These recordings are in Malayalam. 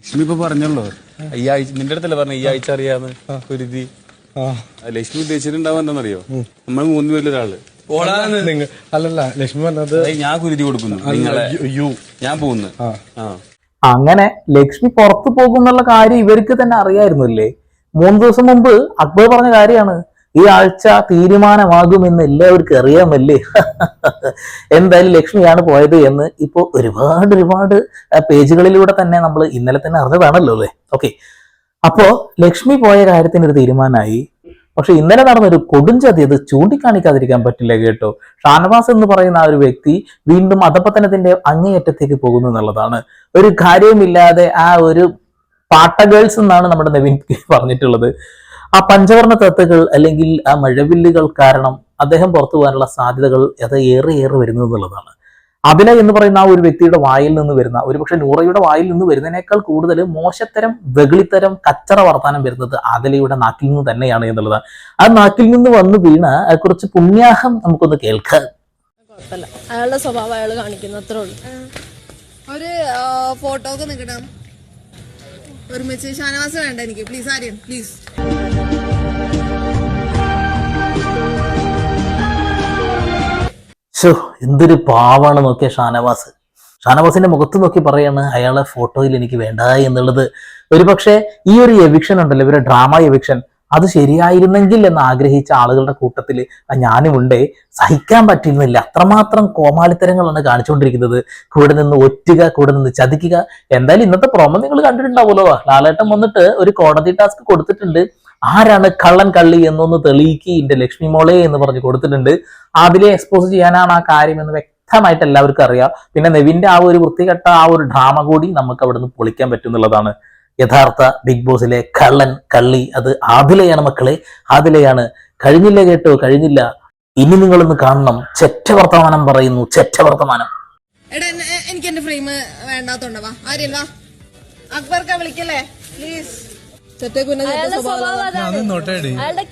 ലക്ഷ്മി ഇപ്പൊ പറഞ്ഞല്ലോ. ഈ ആഴ്ച നിന്റെ അടുത്തല്ലേ പറഞ്ഞ ഈ ആഴ്ച അറിയാന്ന് കുരുതി ആ. ലക്ഷ്മി ഉദ്ദേശിച്ചിട്ടുണ്ടാവും എന്താണെന്നറിയോ? നമ്മൾ മൂന്ന് പേരിൽ ഒരാൾ നിങ്ങൾ അല്ലല്ല ലക്ഷ്മി പറഞ്ഞത് ഞാൻ കുരുതി കൊടുക്കുന്നു നിങ്ങളെ. യു ഞാൻ പോകുന്നു. അങ്ങനെ ലക്ഷ്മി പുറത്തു പോകുന്നുള്ള കാര്യം ഇവർക്ക് തന്നെ അറിയായിരുന്നില്ലേ? മൂന്ന് ദിവസം മുമ്പ് അക്ബർ പറഞ്ഞ കാര്യമാണ്. ഈ ആഴ്ച തീരുമാനമാകുമെന്ന് എല്ലാവർക്കും അറിയാമല്ലേ? എന്തായാലും ലക്ഷ്മിയാണ് പോയത് എന്ന് ഇപ്പോൾ ഒരുപാട് ഒരുപാട് പേജുകളിലൂടെ തന്നെ നമ്മൾ ഇന്നലെ തന്നെ അറിഞ്ഞതാണല്ലോ അല്ലേ? ഓക്കെ അപ്പോ ലക്ഷ്മി പോയ കാര്യത്തിന് ഒരു തീരുമാനമായി. പക്ഷെ ഇന്നലെ നടന്നൊരു കൊടുംചതി അത് ചൂണ്ടിക്കാണിക്കാതിരിക്കാൻ പറ്റില്ല കേട്ടോ. ഷാനവാസ് എന്ന് പറയുന്ന ആ ഒരു വ്യക്തി വീണ്ടും അധപതനത്തിന്റെ അങ്ങേയറ്റത്തേക്ക് പോകുന്നു എന്നുള്ളതാണ്. ഒരു കാര്യമില്ലാതെ ആ ഒരു പാട്ട ഗേൾസ് എന്നാണ് നമ്മുടെ നവീൻ പറഞ്ഞിട്ടുള്ളത്. ആ പഞ്ചവർണ തത്തുകൾ അല്ലെങ്കിൽ ആ മഴവില്ലുകൾ കാരണം അദ്ദേഹം പുറത്തു പോകാനുള്ള സാധ്യതകൾ അത് ഏറെ ഏറെ വരുന്നു എന്നുള്ളതാണ്. അഭിനയ് എന്ന് പറയുന്ന ആ ഒരു വ്യക്തിയുടെ വായിൽ നിന്ന് വരുന്ന ഒരുപക്ഷെ നൂറയുടെ വായിൽ നിന്ന് വരുന്നതിനേക്കാൾ കൂടുതൽ മോശത്തരം വെകിളിത്തരം കച്ചറ വർത്താനം വരുന്നത് ആദിലയുടെ നാക്കിൽ നിന്ന് തന്നെയാണ് എന്നുള്ളത് ആ നാക്കിൽ നിന്ന് വന്നു വീണ കുറച്ച് പുണ്യാഹം നമുക്കൊന്ന് കേൾക്കാം. കുഴപ്പമില്ല. അയാളുടെ സ്വഭാവം അയാൾ കാണിക്കുന്ന അത്രേ ഉള്ളൂ. ഒരു ഫോട്ടോ ഒക്കെ നിൽക്കണം. ഒരുമിച്ച്. ഷാനവാസ് വേണ്ട എനിക്ക്. Please Aryan please. ശോ എന്തൊരു പാവാണ് നോക്കിയ ഷാനവാസ്. ഷാനവാസിന്റെ മുഖത്ത് നോക്കി പറയാണ് അയാളെ ഫോട്ടോയിൽ എനിക്ക് വേണ്ട എന്നുള്ളത്. ഒരു പക്ഷേ ഈ ഒരു എവിക്ഷൻ ഉണ്ടല്ലോ ഇവരുടെ ഡ്രാമ എവിക്ഷൻ അത് ശരിയായിരുന്നെങ്കിൽ എന്ന് ആഗ്രഹിച്ച ആളുകളുടെ കൂട്ടത്തിൽ ഞാനും ഉണ്ട് സഹിക്കാൻ പറ്റിയിരുന്നില്ല. അത്രമാത്രം കോമാളിത്തരങ്ങളാണ് കാണിച്ചുകൊണ്ടിരിക്കുന്നത്. കൂടെ നിന്ന് ഒറ്റുക കൂടെ നിന്ന് ചതിക്കുക. എന്തായാലും ഇന്നത്തെ പ്രോമോ നിങ്ങൾ കണ്ടിട്ടുണ്ടാവുമല്ലോ. ലാലേട്ടൻ വന്നിട്ട് ഒരു കോടതി ടാസ്ക് കൊടുത്തിട്ടുണ്ട്. ആരാണ് കള്ളൻ കള്ളി എന്നൊന്ന് തെളിയിക്കി എന്റെ ലക്ഷ്മി മോളെ എന്ന് പറഞ്ഞ് കൊടുത്തിട്ടുണ്ട്. അതിലെ എക്സ്പോസ് ചെയ്യാനാണ് ആ കാര്യം എന്ന് വ്യക്തമായിട്ട് എല്ലാവർക്കും അറിയാം. പിന്നെ നെവിന്റെ ആ ഒരു വൃത്തികെട്ട ആ ഒരു ഡ്രാമ കൂടി നമുക്ക് അവിടെ നിന്ന് പൊളിക്കാൻ പറ്റും എന്നുള്ളതാണ് യഥാർത്ഥ ബിഗ് ബോസിലെ കള്ളൻ കള്ളി അത് ആദിലയാണ് മക്കളെ. ആദിലയാണ്. കഴിഞ്ഞില്ല കേട്ടോ? കഴിഞ്ഞില്ല. ഇനി നിങ്ങളൊന്ന് കാണണം. ചെറ്റ വർത്തമാനം പറയുന്നു. ചെറ്റ വർത്തമാനം. എടാ എനിക്ക് എന്റെ ഫ്രെയിം വേണ്ടാത്തോണ്ടവാ ആര്യൻ വാ. അക്ബർക്ക വിളിക്കല്ലേ? പ്ലീസ് അയാളുടെ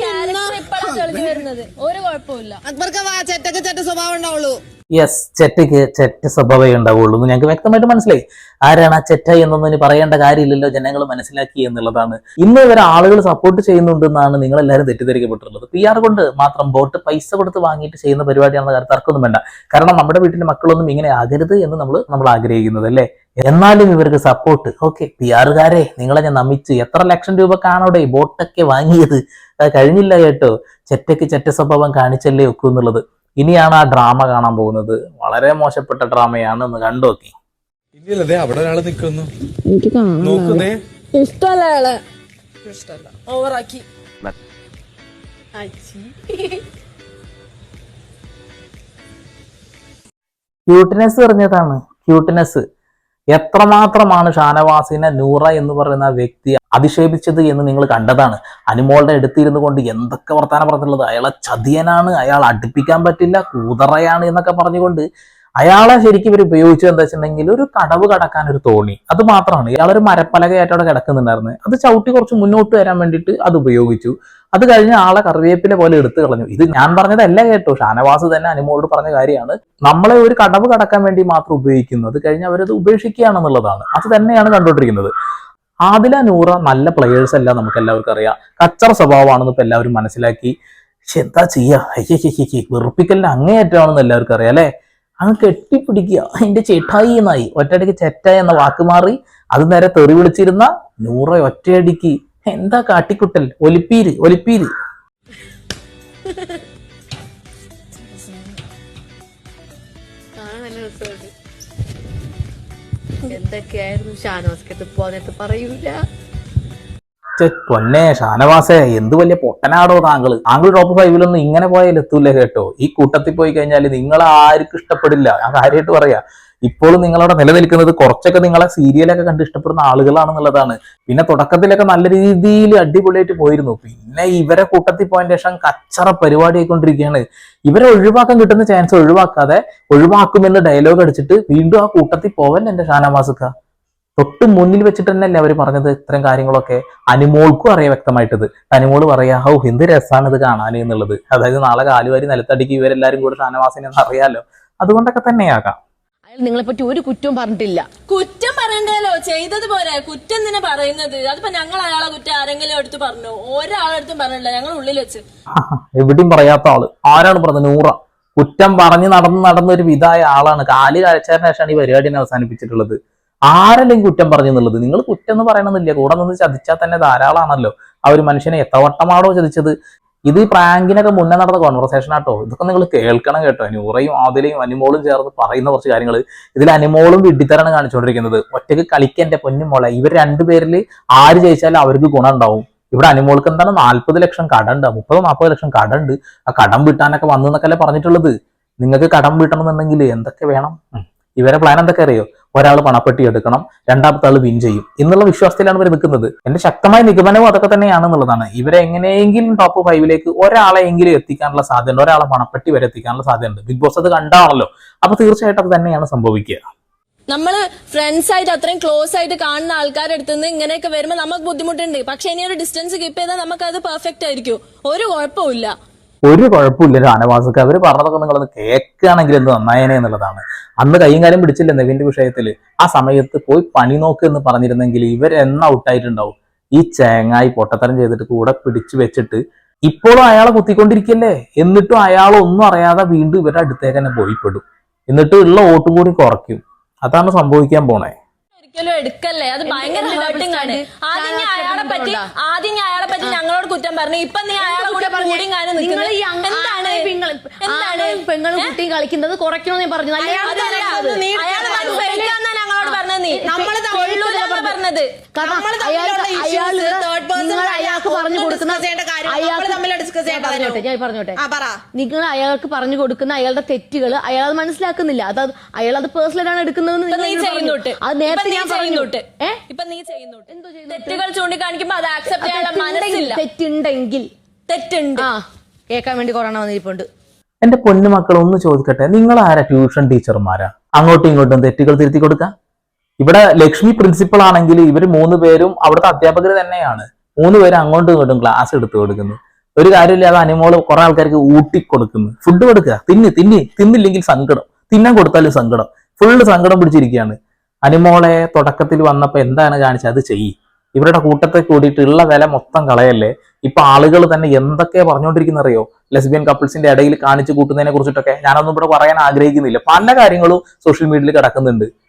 ക്യാരക്ടർ ഇപ്പോഴാണ് തെളിഞ്ഞു വരുന്നത്. ഒരു കുഴപ്പമില്ല അക്ബർക്ക വാ ചെറ്റക്ക് ചെറ്റ സ്വഭാവം ഉണ്ടാവുള്ളൂ. യെസ് ചെറ്റയ്ക്ക് ചെറ്റ സ്വഭാവമേ ഉണ്ടാവുള്ളൂ എന്ന് ഞങ്ങൾക്ക് വ്യക്തമായിട്ട് മനസ്സിലായി. ആരാണ് ആ ചെറ്റ എന്നൊന്നും ഇനി പറയേണ്ട കാര്യമില്ലല്ലോ ജനങ്ങൾ മനസ്സിലാക്കി എന്നുള്ളതാണ്. ഇന്ന് ഇവരെ ആളുകൾ സപ്പോർട്ട് ചെയ്യുന്നുണ്ടെന്നാണ് നിങ്ങൾ എല്ലാവരും തെറ്റിദ്ധരിക്കപ്പെട്ടിട്ടുള്ളത്. പി ആർ കൊണ്ട് മാത്രം ബോട്ട് പൈസ കൊടുത്ത് വാങ്ങിയിട്ട് ചെയ്യുന്ന പരിപാടിയാണെന്ന കാര്യം തർക്കമൊന്നും വേണ്ട. കാരണം നമ്മുടെ വീട്ടിലെ മക്കളൊന്നും ഇങ്ങനെ ആകരുത് എന്ന് നമ്മൾ നമ്മൾ ആഗ്രഹിക്കുന്നത് അല്ലേ? എന്നാലും ഇവർക്ക് സപ്പോർട്ട് ഓക്കെ പി ആറുകാരെ നിങ്ങളെ ഞാൻ നമിച്ച്. എത്ര ലക്ഷം രൂപക്കാണോടെ ബോട്ടൊക്കെ വാങ്ങിയത്? കഴിഞ്ഞില്ല കേട്ടോ. ചെറ്റയ്ക്ക് ചെറ്റ സ്വഭാവം കാണിച്ചല്ലേ ഒക്കൂ എന്നുള്ളത്. ഇനിയാണ് ആ ഡ്രാമ കാണാൻ പോകുന്നത്. വളരെ മോശപ്പെട്ട ഡ്രാമയാണ് എന്ന് കണ്ടു നോക്കി. ദേ അവിടെ ഒരാൾ നിൽക്കുന്നു. എനിക്ക് നോക്കുന്നേ ഇഷ്ടമല്ല. അയാളെ. ഇഷ്ടമല്ല. ഓവറാക്കി ക്യൂട്ട്നെസ് പറഞ്ഞതാണ് ക്യൂട്ട്നെസ് എത്രമാത്രമാണ് ഷാനവാസിനെ നൂറ എന്ന് പറയുന്ന വ്യക്തി അധിക്ഷേപിച്ചത് എന്ന് നിങ്ങൾ കണ്ടതാണ്? അനുമോളുടെ എടുത്തിരുന്നു കൊണ്ട് എന്തൊക്കെ വർത്താനം പറഞ്ഞിട്ടുള്ളത്? അയാളെ ചതിയനാണ് അയാൾ അടുപ്പിക്കാൻ പറ്റില്ല കൂതറയാണ് എന്നൊക്കെ പറഞ്ഞുകൊണ്ട് അയാളെ ശരിക്കും ഇവർ ഉപയോഗിച്ചു എന്താ വെച്ചിട്ടുണ്ടെങ്കിൽ ഒരു കടവ് കടക്കാൻ ഒരു തോണി. അത് മാത്രമാണ്. ഇയാളൊരു മരപ്പലകയായിട്ട് അവിടെ കിടക്കുന്നുണ്ടായിരുന്നു അത് ചവിട്ടി കുറച്ച് മുന്നോട്ട് വരാൻ വേണ്ടിയിട്ട് അത് ഉപയോഗിച്ചു. അത് കഴിഞ്ഞ് ആളെ കറിവേപ്പിലെ പോലെ എടുത്തു കളഞ്ഞു. ഇത് ഞാൻ പറഞ്ഞതല്ല കേട്ടോ. ഷാനവാസ് തന്നെ അനുമോളോട് പറഞ്ഞ കാര്യമാണ്. നമ്മളെ ഒരു കടവ് കടക്കാൻ വേണ്ടി മാത്രം ഉപയോഗിക്കുന്നത് കഴിഞ്ഞ് അവരത് ഉപേക്ഷിക്കുകയാണെന്നുള്ളതാണ്. അത് തന്നെയാണ് കണ്ടുകൊണ്ടിരിക്കുന്നത്. ആദില നൂറ നല്ല പ്ലെയേഴ്സ് അല്ല നമുക്ക് എല്ലാവർക്കും അറിയാം. കച്ചറ സ്വഭാവമാണെന്ന് ഇപ്പൊ എല്ലാവരും മനസ്സിലാക്കി. പക്ഷെ എന്താ ചെയ്യാ? അയ്യേ വെറുപ്പിക്കലിന്റെ അങ്ങേയറ്റമാണെന്ന് എല്ലാവർക്കും അറിയാം അല്ലെ? അങ്ങ് കെട്ടിപ്പിടിക്കുക. അതിന്റെ ചേട്ടായി എന്നായി. ഒറ്റയടിക്ക് ചെറ്റായി എന്ന വാക്ക് മാറി. അത് നേരെ തെറി വിളിച്ചിരുന്ന നൂറ ഒറ്റയടിക്ക് എന്താ കാട്ടിക്കുട്ടൽ ഒലിപ്പീര് ഒലിപ്പീര്. എന്തൊക്കെയായിരുന്നു ഷാനോസ്കത്ത് പോന്നിട്ട് പറയൂല. പൊന്നെ ഷാനവാസേ എന്ത് വലിയ പൊട്ടനാടോ താങ്കൾ താങ്കൾ ടോപ്പ് ഫൈവിലൊന്നും ഇങ്ങനെ പോയാൽ എത്തൂല കേട്ടോ. ഈ കൂട്ടത്തിൽ പോയി കഴിഞ്ഞാൽ നിങ്ങൾ ആർക്കും ഇഷ്ടപ്പെടില്ല. ഞാൻ കാര്യമായിട്ട് പറയാ. ഇപ്പോഴും നിങ്ങളവിടെ നിലനിൽക്കുന്നത് കുറച്ചൊക്കെ നിങ്ങളെ സീരിയലൊക്കെ കണ്ട് ഇഷ്ടപ്പെടുന്ന ആളുകളാണെന്നുള്ളതാണ്. പിന്നെ തുടക്കത്തിലൊക്കെ നല്ല രീതിയിൽ അടിപൊളിയായിട്ട് പോയിരുന്നു. പിന്നെ ഇവരെ കൂട്ടത്തിൽ പോയതിന് ശേഷം കച്ചറ പരിപാടി ആയിക്കൊണ്ടിരിക്കുകയാണ് ഇവരെ ഒഴിവാക്കാൻ കിട്ടുന്ന ചാൻസ് ഒഴിവാക്കാതെ ഒഴിവാക്കുമെന്ന് ഡയലോഗ് അടിച്ചിട്ട് വീണ്ടും ആ കൂട്ടത്തിൽ പോവൻ എന്റെ ഷാനവാസുക്ക തൊട്ട് മുന്നിൽ വെച്ചിട്ട് തന്നെയല്ലേ അവർ പറഞ്ഞത് ഇത്തരം കാര്യങ്ങളൊക്കെ? അനുമോൾക്കും അറിയാം വ്യക്തമായിട്ടത്. അനുമോൾ പറയാ ഹൗ എന്ത് രസമാണ് ഇത് കാണാൻ എന്നുള്ളത്. അതായത് നാളെ കാലുവാരി നിലത്തടിക്ക് ഇവരെല്ലാരും കൂടെ ഷാനവാസിനെ അറിയാലോ. അതുകൊണ്ടൊക്കെ തന്നെയാകാം. അയാൾ നിങ്ങളെ പറ്റി ഒരു കുറ്റവും പറഞ്ഞിട്ടില്ല. കുറ്റം പറയണ്ടല്ലോ. ചെയ്തത് പോരെ. കുറ്റം തന്നെ പറയുന്നത്? അതിപ്പോ ഞങ്ങൾ അയാളെ കുറ്റം ആരെങ്കിലും എടുത്ത് പറഞ്ഞു? ഒരാളെടുത്തും പറഞ്ഞില്ല ഞങ്ങൾ ഉള്ളിൽ വെച്ച്. എവിടെയും പറയാത്ത ആൾ. ആരാണ് പറഞ്ഞത്? നൂറ. കുറ്റം പറഞ്ഞ് നടന്ന് നടന്ന ഒരു വിധായ ആളാണ്. കാലി കാഴ്ചാരന് ശേഷമാണ് ഈ പരിപാടിനെ അവസാനിപ്പിച്ചിട്ടുള്ളത്. ആരല്ലെങ്കിൽ കുറ്റം പറഞ്ഞു എന്നുള്ളത്? നിങ്ങൾ കുറ്റം എന്ന് പറയണമെന്നില്ല കൂടെ നിന്ന് ചതിച്ചാൽ തന്നെ ധാരാളമാണല്ലോ ആ ഒരു മനുഷ്യനെ എത്തവട്ടമാണോ ചതിച്ചത്? ഇത് ഈ പ്രാങ്കിനൊക്കെ മുന്നേ നടന്ന കോൺവെർസേഷൻ ആട്ടോ. ഇതൊക്കെ നിങ്ങൾ കേൾക്കണം കേട്ടോ. നൂറയും ആദിലയും അനുമോളും ചേർന്ന് പറയുന്ന കുറച്ച് കാര്യങ്ങൾ. ഇതിൽ അനുമോളും വിഡ്ഢിത്തരാണ് കാണിച്ചുകൊണ്ടിരിക്കുന്നത്. ഒറ്റയ്ക്ക് കളിക്കാൻ എന്റെ പൊന്നുമോളെ ഇവർ രണ്ടുപേരിൽ ആര് ജയിച്ചാലും അവർക്ക് ഗുണം ഉണ്ടാവും. ഇവിടെ അനുമോൾക്ക് എന്താണ്? നാല്പത് ലക്ഷം കടണ്ട് മുപ്പത് നാൽപ്പത് ലക്ഷം കടണ്ട് ആ കടം വിട്ടാനൊക്കെ വന്നു എന്നൊക്കെ പറഞ്ഞിട്ടുള്ളത്? നിങ്ങൾക്ക് കടം വീട്ടണമെന്നുണ്ടെങ്കിൽ എന്തൊക്കെ വേണം. ഇവരെ പ്ലാൻ എന്തൊക്കെ അറിയോ? ഒരാൾ പണപ്പെട്ടി എടുക്കണം രണ്ടാമത്തെ ആൾ വിൻ ചെയ്യും എന്നുള്ള വിശ്വാസത്തിലാണ് ഇവർ നിൽക്കുന്നത്. എന്റെ ശക്തമായ നിഗമനവും അതൊക്കെ തന്നെയാണ് എന്നുള്ളതാണ്. ഇവരെ എങ്ങനെയെങ്കിലും ടോപ്പ് ഫൈവിലേക്ക് ഒരാളെ എങ്കിലും എത്തിക്കാനുള്ള സാധ്യതയുണ്ട്. ഒരാളെ പണപ്പെട്ടി വരെ എത്തിക്കാനുള്ള സാധ്യതയുണ്ട്. ബിഗ് ബോസ് അത് കണ്ടാണല്ലോ. അപ്പൊ തീർച്ചയായിട്ടും അത് തന്നെയാണ് സംഭവിക്കുക. നമ്മൾ ഫ്രണ്ട്സ് ആയിട്ട് അത്രയും ക്ലോസ് ആയിട്ട് കാണുന്ന ആൾക്കാരുടെ അടുത്ത് നിന്ന് ഇങ്ങനെയൊക്കെ വരുമ്പോ നമുക്ക് ബുദ്ധിമുട്ടുണ്ട്. പക്ഷെ ഇനി ഒരു ഡിസ്റ്റൻസ് കീപ്പ് ചെയ്താൽ നമുക്ക് അത് പെർഫെക്റ്റ് ആയിരിക്കും. ഒരു കുഴപ്പമില്ല ഒരു കുഴപ്പമില്ല രാനവാസക്ക് അവർ പറഞ്ഞതൊക്കെ നിങ്ങളൊന്ന് കേൾക്കുകയാണെങ്കിൽ എന്ത് നന്നായേനെ എന്നുള്ളതാണ്. അന്ന് കൈയും കാലം പിടിച്ചില്ല നെവിന്റെ വിഷയത്തിൽ. ആ സമയത്ത് പോയി പണി നോക്ക് എന്ന് പറഞ്ഞിരുന്നെങ്കിൽ ഇവർ എന്ന ഔട്ടായിട്ടുണ്ടാവും? ഈ ചേങ്ങായി പൊട്ടത്തരം ചെയ്തിട്ട് കൂടെ പിടിച്ചു വെച്ചിട്ട് ഇപ്പോഴും അയാളെ കുത്തിക്കൊണ്ടിരിക്കല്ലേ? എന്നിട്ടും അയാൾ ഒന്നും അറിയാതെ വീണ്ടും ഇവരുടെ അടുത്തേക്ക് തന്നെ പോയിപ്പെടും. എന്നിട്ട് ഉള്ള വോട്ടും കൂടി കുറയ്ക്കും. അതാണ് സംഭവിക്കാൻ പോണേ. ഒരിക്കലും എടുക്കല്ലേ? അത് ഭയങ്കര ഹേർട്ടിംഗ് ആണ്. ആദ്യം ഞാൻ അയാളെ പറ്റി ആദ്യം ഞാൻ അയാളെ പറ്റി ഞങ്ങളോട് കുറ്റം പറഞ്ഞു. ഇപ്പൊ നീ അയാളെ കൂടെ കൂടിയും കാര്യം നിങ്ങൾ ഈ നിൽക്കുന്നത് എന്താണ്? എന്താണ്? ആണും പെങ്ങളും കുട്ടിയും കളിക്കുന്നത് കുറയ്ക്കണമെന്ന് ഞാൻ പറഞ്ഞു. അയാൾ നീ. നമ്മൾ കൊള്ളൂലെന്നാ പറഞ്ഞത്. അയാൾക്ക് പറഞ്ഞു കൊടുക്കുന്ന ഞാൻ പറഞ്ഞോട്ടെ പറഞ്ഞോട്ടെ. നിങ്ങൾ അയാൾക്ക് പറഞ്ഞു കൊടുക്കുന്ന അയാളുടെ തെറ്റുകൾ അയാൾ അത് മനസ്സിലാക്കുന്നില്ല. അത് അയാൾ അത് പേഴ്സണലാണ് നിങ്ങൾ അത് നേരത്തെ ഞാൻ പറഞ്ഞു. ചെയ്യുന്നുണ്ട് ഏ? ഇപ്പൊ നീ ചെയ്യുന്നുണ്ട് എന്തോ? തെറ്റുകൾ ചൂണ്ടിക്കാണിക്കുമ്പോ അത് ആക്സെപ്റ്റ് ചെയ്യാനുള്ള മനസ്സില്ല. തെറ്റുണ്ടെങ്കിൽ. തെറ്റുണ്ട്. ആ കേൾക്കാൻ വേണ്ടി കൊറോണ വന്നിരിപ്പുണ്ട്. എന്റെ പൊന്നുമക്കൾ ഒന്ന് ചോദിക്കട്ടെ നിങ്ങൾ ആരാ ട്യൂഷൻ ടീച്ചർമാരാ? അങ്ങോട്ടും ഇങ്ങോട്ടും തെറ്റുകൾ തിരുത്തി കൊടുക്കാം? ഇവിടെ ലക്ഷ്മി പ്രിൻസിപ്പൾ ആണെങ്കിൽ ഇവർ മൂന്ന് പേരും അവിടുത്തെ അധ്യാപകർ തന്നെയാണ്. മൂന്ന് പേരും അങ്ങോട്ടും ഇങ്ങോട്ടും ക്ലാസ് എടുത്തു കൊടുക്കുന്നു. ഒരു കാര്യമില്ലാതെ അനുമോൾ കുറെ ആൾക്കാർക്ക് ഊട്ടി കൊടുക്കുന്നു. ഫുഡ് കൊടുക്കുക. തിന്ന് തിന്നി. തിന്നില്ലെങ്കിൽ സങ്കടം. തിന്നാൻ കൊടുത്താലും സങ്കടം. ഫുള്ള് സങ്കടം പിടിച്ചിരിക്കുകയാണ്. അനുമോളെ തുടക്കത്തിൽ വന്നപ്പോൾ എന്താണ് കാണിച്ചത്? അത് ചെയ്യ്. ഇവരുടെ കൂട്ടത്തെ കൂടിയിട്ടുള്ള വില മൊത്തം കളയല്ലേ? ഇപ്പൊ ആളുകൾ തന്നെ എന്തൊക്കെ പറഞ്ഞുകൊണ്ടിരിക്കുന്ന അറിയോ? ലെസ്ബിയൻ കപ്പിൾസിന്റെ ഇടയിൽ കാണിച്ചു കൂട്ടുന്നതിനെ കുറിച്ചിട്ടൊക്കെ ഞാനൊന്നും ഇവിടെ പറയാൻ ആഗ്രഹിക്കുന്നില്ല. പല കാര്യങ്ങളും സോഷ്യൽ മീഡിയയിൽ കിടക്കുന്നുണ്ട്.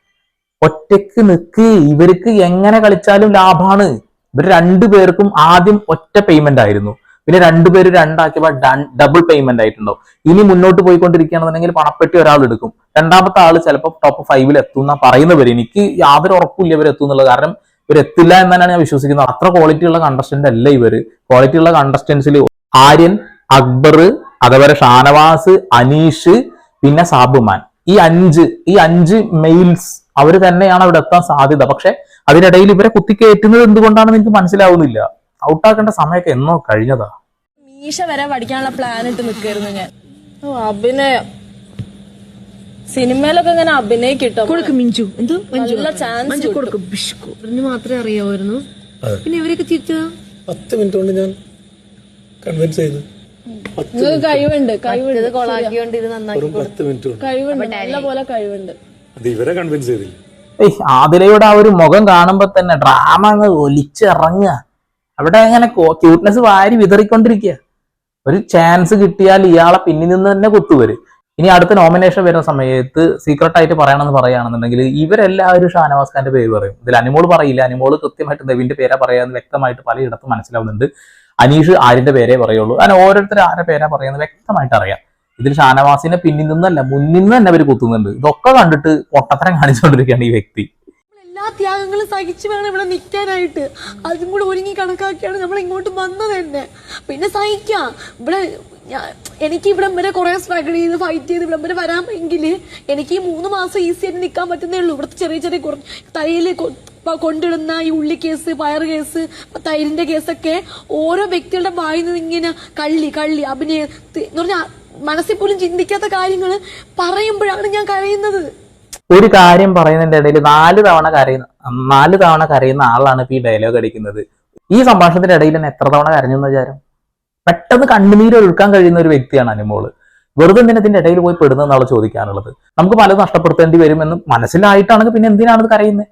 ഒറ്റയ്ക്ക് നിൽക്ക് ഇവർക്ക് എങ്ങനെ കളിച്ചാലും ലാഭമാണ് ഇവർ രണ്ടുപേർക്കും ആദ്യം ഒറ്റ പേയ്മെന്റ് ആയിരുന്നു. പിന്നെ രണ്ടുപേര് രണ്ടാക്കിയപ്പോൾ ഡബിൾ പേയ്മെന്റ് ആയിട്ടുണ്ടാവും. ഇനി മുന്നോട്ട് പോയിക്കൊണ്ടിരിക്കുകയാണെന്നുണ്ടെങ്കിൽ പണപ്പെട്ടി ഒരാൾ എടുക്കും. രണ്ടാമത്തെ ആൾ ചിലപ്പോൾ ടോപ്പ് ഫൈവിൽ എത്തും എന്നാ പറയുന്നവർ എനിക്ക് യാതൊരു ഉറപ്പില്ല ഇവർ എത്തും എന്നുള്ളത്. കാരണം ഇവർ എത്തില്ല എന്ന് തന്നെയാണ് ഞാൻ വിശ്വസിക്കുന്നത്. അത്ര ക്വാളിറ്റി ഉള്ള കണ്ടസ്റ്റന്റ് അല്ല ഇവർ. ക്വാളിറ്റി ഉള്ള കണ്ടസ്റ്റൻസിൽ ആര്യൻ അക്ബർ അതേപോലെ ഷാനവാസ് അനീഷ് പിന്നെ സാബുമാൻ. ഈ അഞ്ച് ഈ അഞ്ച് മെയിൽസ് അവർ തന്നെയാണ് അവിടെ എത്താൻ സാധ്യത. പക്ഷെ അതിനിടയിൽ ഇവരെ കുത്തിക്കയറ്റുന്നത് എന്തുകൊണ്ടാണെന്ന് എനിക്ക് മനസ്സിലാവുന്നില്ല. ഔട്ടാക്കേണ്ട സമയമൊക്കെ എന്നോ കഴിഞ്ഞതാ? മീശ വരെ പഠിക്കാനുള്ള പ്ലാൻ ഇട്ട് നിൽക്കായിരുന്നു ഞാൻ. ഓ അഭിനയം. സിനിമയിലൊക്കെ ഇങ്ങനെ അഭിനയിക്കിട്ടോ കൊടുക്കും മിഞ്ചു. എന്തോ? നല്ല ചാൻസ് കൊടുക്കും. ബിഷ്കു. ഇവരിന് മാത്രമേ അറിയാമായിരുന്നു പിന്നെ ഇവരൊക്കെ തിരിച്ചതാ പത്ത് മിനിറ്റ് കൊണ്ട് ഞാൻ കൺവിൻസ് ചെയ്തു. നിങ്ങൾക്ക് കഴിവുണ്ട് കഴിവുണ്ട്. കൊളാക്കിയോണ്ട് ഇത് നന്നാക്കി കഴിവുണ്ട് നല്ല പോലെ കഴിവുണ്ട്. അത് ഇവരെ കൺവിൻസ് ചെയ്തില്ല. ഏയ് ആതിരയുടെ ആ ഒരു മുഖം കാണുമ്പോ തന്നെ ഡ്രാമ അങ്ങ് ഒലിച്ചിറങ്ങുക. അവിടെ അങ്ങനെ ക്യൂട്ട്നെസ് വാരി വിതറിക്കൊണ്ടിരിക്കുക. ഒരു ചാൻസ് കിട്ടിയാൽ ഇയാളെ പിന്നിൽ നിന്ന് തന്നെ കുത്തുവര്. ഇനി അടുത്ത നോമിനേഷൻ വരുന്ന സമയത്ത് സീക്രട്ട് ആയിട്ട് പറയണമെന്ന് പറയുകയാണെന്നുണ്ടെങ്കിൽ ഇവരെല്ലാവരും ഷാനവാസ് ഖാന്റെ പേര് പറയും. ഇതിൽ അനിമോൾ പറയില്ല. അനിമോൾ കൃത്യമായിട്ട് നെവിന്റെ പേരാ പറയാന്ന് വ്യക്തമായിട്ട് പലയിടത്തും മനസ്സിലാവുന്നുണ്ട്. അനീഷ് ആരിന്റെ പേരേ പറയുള്ളൂ. അങ്ങനെ ഓരോരുത്തർ ആരുടെ പേരാ പറയുന്നത് വ്യക്തമായിട്ട് അറിയാം. ഇതിൽ ഷാനവാസിനെ പിന്നിൽ നിന്നല്ല മുന്നിൽ നിന്ന് തന്നെ അവർ കുത്തുന്നുണ്ട്. ഇതൊക്കെ കണ്ടിട്ട് പൊട്ടത്തരം കാണിച്ചുകൊണ്ടിരിക്കുകയാണ് ഈ വ്യക്തി. എല്ലാ ത്യാഗങ്ങളും സഹിച്ചു വേണം ഇവിടെ നിൽക്കാനായിട്ട്. അതും കൂടെ ഒരുങ്ങി കണക്കാക്കിയാണ് നമ്മൾ ഇങ്ങോട്ട് വന്നത് തന്നെ. പിന്നെ സഹിക്കാം. ഇവിടെ എനിക്ക് ഇവിടം വരെ കുറെ സ്ട്രഗിൾ ചെയ്ത് ഫൈറ്റ് ചെയ്ത് ഇവിടം വരെ വരാമെങ്കിൽ എനിക്ക് ഈ മൂന്ന് മാസം ഈസി ആയിട്ട് നിൽക്കാൻ പറ്റുന്നേ ഉള്ളൂ. ഇവിടുത്തെ ചെറിയ ചെറിയ തൈൽ കൊണ്ടിടുന്ന ഈ ഉള്ളി കേസ് പയർ കേസ് തൈരിന്റെ കേസൊക്കെ ഓരോ വ്യക്തികളുടെ വായിൽ നിന്ന് ഇങ്ങനെ കള്ളി കള്ളി അഭിനയ എന്ന് പറഞ്ഞാൽ മനസ്സിൽ പോലും ചിന്തിക്കാത്ത കാര്യങ്ങൾ പറയുമ്പോഴാണ് ഞാൻ കരയുന്നത്. ഒരു കാര്യം പറയുന്നതിന്റെ ഇടയിൽ നാല് തവണ കരയുന്ന നാല് തവണ കരയുന്ന ആളാണ് ഇപ്പൊ ഈ ഡയലോഗ് അടിക്കുന്നത്. ഈ സംഭാഷണത്തിന്റെ ഇടയിൽ തന്നെ എത്ര തവണ കരഞ്ഞു എന്ന് വിചാരം? പെട്ടെന്ന് കണ്ണുനീര് ഒഴുക്കാൻ കഴിയുന്ന ഒരു വ്യക്തിയാണ് അനുമോൾ. വെറുതെ ദിനത്തിന്റെ ഇടയിൽ പോയി പെടുന്നതെന്നാണ് ചോദിക്കാനുള്ളത്. നമുക്ക് പലതും നഷ്ടപ്പെടുത്തേണ്ടി വരുമെന്ന് മനസ്സിലായിട്ടാണെങ്കിൽ പിന്നെ എന്തിനാണ് കരയുന്നത്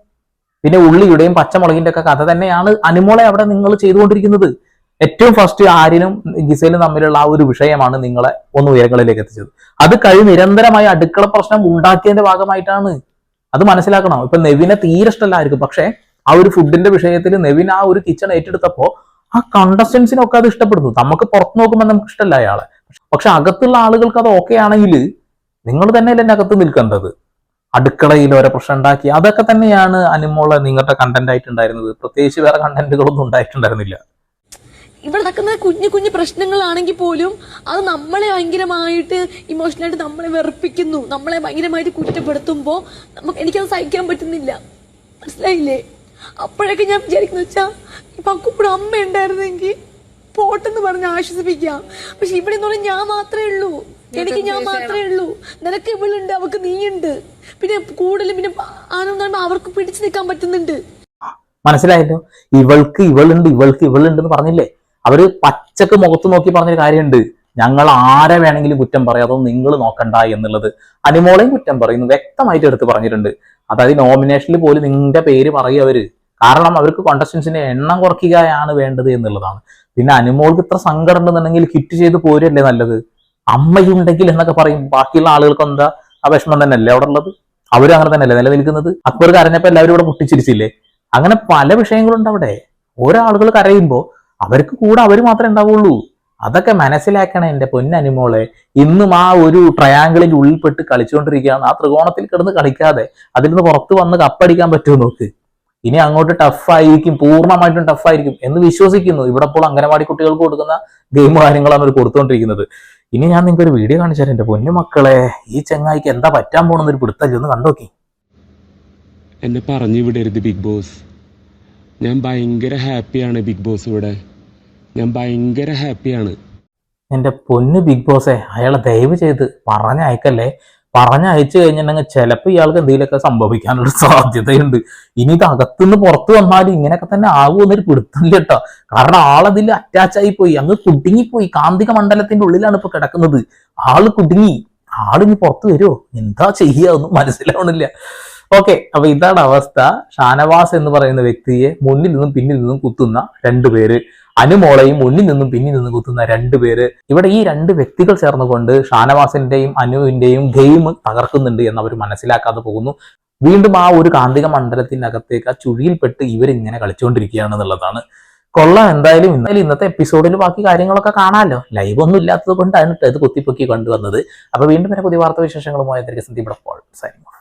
പിന്നെ ഉള്ളിയുടെയും പച്ചമുളകിന്റെ ഒക്കെ കഥ തന്നെയാണ് അനുമോളെ അവിടെ നിങ്ങൾ ചെയ്തുകൊണ്ടിരിക്കുന്നത്. ഏറ്റവും ഫസ്റ്റ് ആര്യനും ഗിസയിലും തമ്മിലുള്ള ആ ഒരു വിഷയമാണ് നിങ്ങളെ ഒന്ന് ഉയരങ്ങളിലേക്ക് എത്തിച്ചത്. അത് കഴിഞ്ഞ് നിരന്തരമായി അടുക്കള പ്രശ്നം ഉണ്ടാക്കിയതിന്റെ ഭാഗമായിട്ടാണ്. അത് മനസ്സിലാക്കണം. ഇപ്പൊ നെവിനെ തീരെ ഇഷ്ടമല്ലായിരിക്കും. പക്ഷെ ആ ഒരു ഫുഡിന്റെ വിഷയത്തിൽ നെവിൻ ആ ഒരു കിച്ചൺ ഏറ്റെടുത്തപ്പോ ആ കണ്ടസ്റ്റൻസിനൊക്കെ അത് ഇഷ്ടപ്പെടുന്നു. നമുക്ക് പുറത്ത് നോക്കുമ്പോൾ നമുക്ക് ഇഷ്ടമല്ല അയാളെ. പക്ഷെ അകത്തുള്ള ആളുകൾക്ക് അത് ഓക്കെ ആണെങ്കിൽ നിങ്ങൾ തന്നെയല്ലേ അല്ലെ അകത്ത് നിൽക്കേണ്ടത്. അടുക്കളയിൽ ഓരോ പ്രശ്നം ഉണ്ടാക്കി. അതൊക്കെ തന്നെയാണ് അനുമോളെ നിങ്ങളുടെ കണ്ടന്റ് ആയിട്ടുണ്ടായിരുന്നത് പ്രത്യേകിച്ച് വേറെ കണ്ടന്റുകളൊന്നും ഉണ്ടായിട്ടുണ്ടായിരുന്നില്ല. ഇവിടെ നടക്കുന്ന കുഞ്ഞു കുഞ്ഞു പ്രശ്നങ്ങളാണെങ്കിൽ പോലും അത് നമ്മളെ ഭയങ്കരമായിട്ട് ഇമോഷണലായിട്ട് നമ്മളെ വെറുപ്പിക്കുന്നു. നമ്മളെ ഭയങ്കരമായിട്ട് കുറ്റപ്പെടുത്തുമ്പോൾ നമുക്ക് എനിക്കത് സഹിക്കാൻ പറ്റുന്നില്ല. മനസ്സിലായില്ലേ? അപ്പോഴൊക്കെ ഞാൻ വിചാരിക്കുന്ന വെച്ചാ ഇപ്പൊ അക്കൂടെ അമ്മ ഉണ്ടായിരുന്നെങ്കിൽ പോട്ടെന്ന് പറഞ്ഞ് ആശ്വസിപ്പിക്കാം പക്ഷെ ഇവിടെ എന്ന് പറഞ്ഞാൽ ഞാൻ മാത്രമേ ഉള്ളൂ. എനിക്ക് ഞാൻ മാത്രമേ ഉള്ളൂ. നിനക്ക് ഇവളുണ്ട് അവക്ക് നീയുണ്ട്. പിന്നെ കൂടുതലും പിന്നെ ആനന്ദ അവർക്ക് പിടിച്ചു നിൽക്കാൻ പറ്റുന്നുണ്ട്. മനസ്സിലായല്ലോ? ഇവൾക്ക് ഇവളുണ്ട് ഇവൾക്ക് ഇവളുണ്ടെന്ന് പറഞ്ഞില്ലേ? അവർ പച്ചക്ക് മുഖത്ത് നോക്കി പറഞ്ഞൊരു കാര്യമുണ്ട്. ഞങ്ങൾ ആരെ വേണമെങ്കിലും കുറ്റം പറയാം അതൊന്നും നിങ്ങൾ നോക്കണ്ട എന്നുള്ളത്. അനുമോളെയും കുറ്റം പറയുന്നു വ്യക്തമായിട്ട് എടുത്ത് പറഞ്ഞിട്ടുണ്ട്. അതായത് നോമിനേഷനിൽ പോലും നിന്റെ പേര് പറയും അവർ. കാരണം അവർക്ക് കോണ്ടസ്റ്റൻസിന്റെ എണ്ണം കുറയ്ക്കുകയാണ് വേണ്ടത് എന്നുള്ളതാണ്. പിന്നെ അനുമോൾക്ക് ഇത്ര സങ്കടം ഉണ്ടെന്നുണ്ടെങ്കിൽ കിറ്റ് ചെയ്ത് പോരല്ലേ നല്ലത്? അമ്മയുണ്ടെങ്കിൽ എന്നൊക്കെ പറയും. ബാക്കിയുള്ള ആളുകൾക്ക് എന്താ ആ വിഷമം തന്നെയല്ലേ അവിടെ ഉള്ളത്? അവരും അങ്ങനെ തന്നെയല്ലേ നിലനിൽക്കുന്നത്? അക്ബർ കരഞ്ഞപ്പോൾ എല്ലാവരും ഇവിടെ പൊട്ടിച്ചിരിച്ചില്ലേ? അങ്ങനെ പല വിഷയങ്ങളുണ്ട് അവിടെ. ഓരോ ആളുകൾ കരയുമ്പോൾ അവർക്ക് കൂടെ അവർ മാത്രമേ ഉണ്ടാവുള്ളൂ. അതൊക്കെ മനസ്സിലാക്കണം എന്റെ പൊന്നനിമോളെ. ഇന്നും ആ ഒരു ട്രയാങ്കിളിൽ ഉള്ളിൽപ്പെട്ട് കളിച്ചുകൊണ്ടിരിക്കുകയാണ്. ആ ത്രികോണത്തിൽ കിടന്ന് കളിക്കാതെ അതിൽ നിന്ന് പുറത്ത് വന്ന് കപ്പടിക്കാൻ പറ്റുമോ നോക്ക്? ഇനി അങ്ങോട്ട് ടഫായിരിക്കും പൂർണമായിട്ടും ടഫായിരിക്കും എന്ന് വിശ്വസിക്കുന്നു. ഇവിടെ ഇപ്പോൾ അംഗനവാടി കുട്ടികൾക്ക് കൊടുക്കുന്ന ഗെയിം കാര്യങ്ങളാണ് അവർ കൊടുത്തുകൊണ്ടിരിക്കുന്നത്. ഇനി ഞാൻ നിങ്ങൾക്ക് ഒരു വീഡിയോ കാണിച്ചു എന്റെ പൊന്നു മക്കളെ ഈ ചങ്ങായിക്ക് എന്താ പറ്റാൻ പോകണമെന്നൊരു പിടുത്തല്ലേ ഒന്ന് കണ്ടോക്കി. എന്നെ പറഞ്ഞു വിടരുത് ബിഗ് ബോസ്. ഞാൻ ഭയങ്കര ഹാപ്പിയാണ് ബിഗ് ബോസ് ഇവിടെ. ഞാൻ ഭയങ്കര ഹാപ്പിയാണ്. എന്റെ പൊന്ന് ബിഗ് ബോസേ അയാളെ ദയവ് ചെയ്ത് പറഞ്ഞയക്കല്ലേ? പറഞ്ഞയച്ചു കഴിഞ്ഞിട്ടുണ്ടെങ്കിൽ ചിലപ്പോൾ ഇയാൾക്ക് എന്തെങ്കിലുമൊക്കെ സംഭവിക്കാനുള്ള സാധ്യതയുണ്ട്. ഇനി ഇത് അകത്തുനിന്ന് പുറത്ത് വന്നാലും ഇങ്ങനെയൊക്കെ തന്നെ ആകുമെന്നൊരു പിടുത്തില്ല കേട്ടോ. കാരണം ആളതിൽ അറ്റാച്ചായി പോയി അങ്ങ് കുടുങ്ങിപ്പോയി. കാന്തിക മണ്ഡലത്തിന്റെ ഉള്ളിലാണ് ഇപ്പൊ കിടക്കുന്നത്. ആൾ കുടുങ്ങി. ആളിനി പുറത്ത് വരുമോ എന്താ ചെയ്യുക ഒന്നും മനസ്സിലാവണില്ല. ഓക്കെ അപ്പൊ ഇതാണ് അവസ്ഥ. ഷാനവാസ് എന്ന് പറയുന്ന വ്യക്തിയെ മുന്നിൽ നിന്നും പിന്നിൽ നിന്നും കുത്തുന്ന രണ്ടുപേര് അനുമോളെയും മുന്നിൽ നിന്നും പിന്നിൽ നിന്നും കുത്തുന്ന രണ്ടുപേര് ഇവിടെ ഈ രണ്ട് വ്യക്തികൾ ചേർന്നുകൊണ്ട് ഷാനവാസിന്റെയും അനുവിന്റെയും ഗെയിം തകർക്കുന്നുണ്ട് എന്ന് അവർ മനസ്സിലാക്കാതെ പോകുന്നു. വീണ്ടും ആ ഒരു കാന്തിക മണ്ഡലത്തിനകത്തേക്ക് ആ ചുഴിയിൽപ്പെട്ട് ഇവരിങ്ങനെ കളിച്ചുകൊണ്ടിരിക്കുകയാണ് എന്നുള്ളതാണ്. കൊള്ളാം എന്തായാലും ഇന്നലെ ഇന്നത്തെ എപ്പിസോഡിൽ ബാക്കി കാര്യങ്ങളൊക്കെ കാണാമല്ലോ ലൈവ് ഒന്നും ഇല്ലാത്തത് കൊണ്ടാണ് ഇത് കുത്തിപ്പൊക്കി കൊണ്ടുവന്നത്. അപ്പൊ വീണ്ടും പിന്നെ പുതിയ വാർത്താ വിശേഷങ്ങളുമായി സൈനിങ്